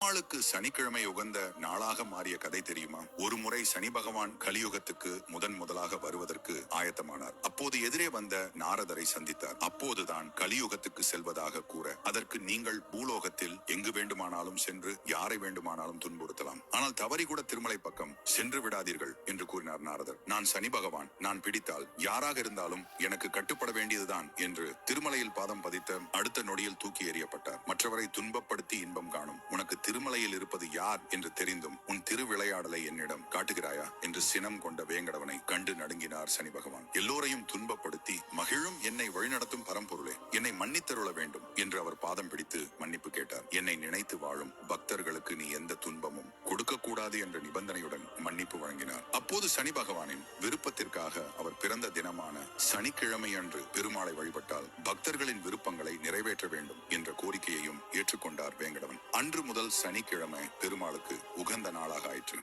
பெருமாளுக்கு சனிக்கிழமை உகந்த நாளாக மாறிய கதை தெரியுமா? ஒரு முறை சனி பகவான் கலியுகத்துக்கு முதன் முதலாக வருவதற்கு ஆயத்தமானார். அப்போது எதிரே வந்த நாரதரை சந்தித்தார். அப்போதுதான் கலியுகத்துக்கு செல்வதாக கூற அதற்கு நீங்கள் பூலோகத்தில் எங்கு வேண்டுமானாலும் சென்று யாரை வேண்டுமானாலும் துன்புறுத்தலாம். ஆனால் தவறி கூட திருமலை பக்கம் சென்று விடாதீர்கள் என்று கூறினார் நாரதர். நான் சனி பகவான். நான் பிடித்தால் யாராக இருந்தாலும் எனக்கு கட்டுப்பட வேண்டியதுதான் என்று திருமலையில் பாதம் பதித்த அடுத்த நொடியில் தூக்கி எறியப்பட்டார். மற்றவரை துன்பப்படுத்தி இன்பம் திருமலையில் இருப்பது யார் என்று தெரிந்தும் உன் திருவிளையாடலை என்னிடம் காட்டுகிறாயா என்று சினம் கொண்ட வேங்கடவனை கண்டு நடுங்கினார் சனி பகவான். எல்லோரையும் துன்பப்படுத்தி மகிழும் என்னை வழிநடத்தும் பரம்பொருளே என்னை மன்னித்தருள வேண்டும் என்று அவர் பாதம் பிடித்து மன்னிப்பு கேட்டார். என்னை நினைத்து வாழும் பக்தர்கள் கூடாது என்ற நிபந்தனையுடன் மன்னிப்பு வழங்கினார். அப்போது சனி பகவானின் விருப்பத்திற்காக அவர் பிறந்த தினமான சனிக்கிழமை அன்று பெருமாளை வழிபட்டால் பக்தர்களின் விருப்பங்களை நிறைவேற்ற வேண்டும் என்ற கோரிக்கையையும் ஏற்றுக்கொண்டார் வேங்கடவன். அன்று முதல் சனிக்கிழமை பெருமாளுக்கு உகந்த நாளாக ஆயிற்று.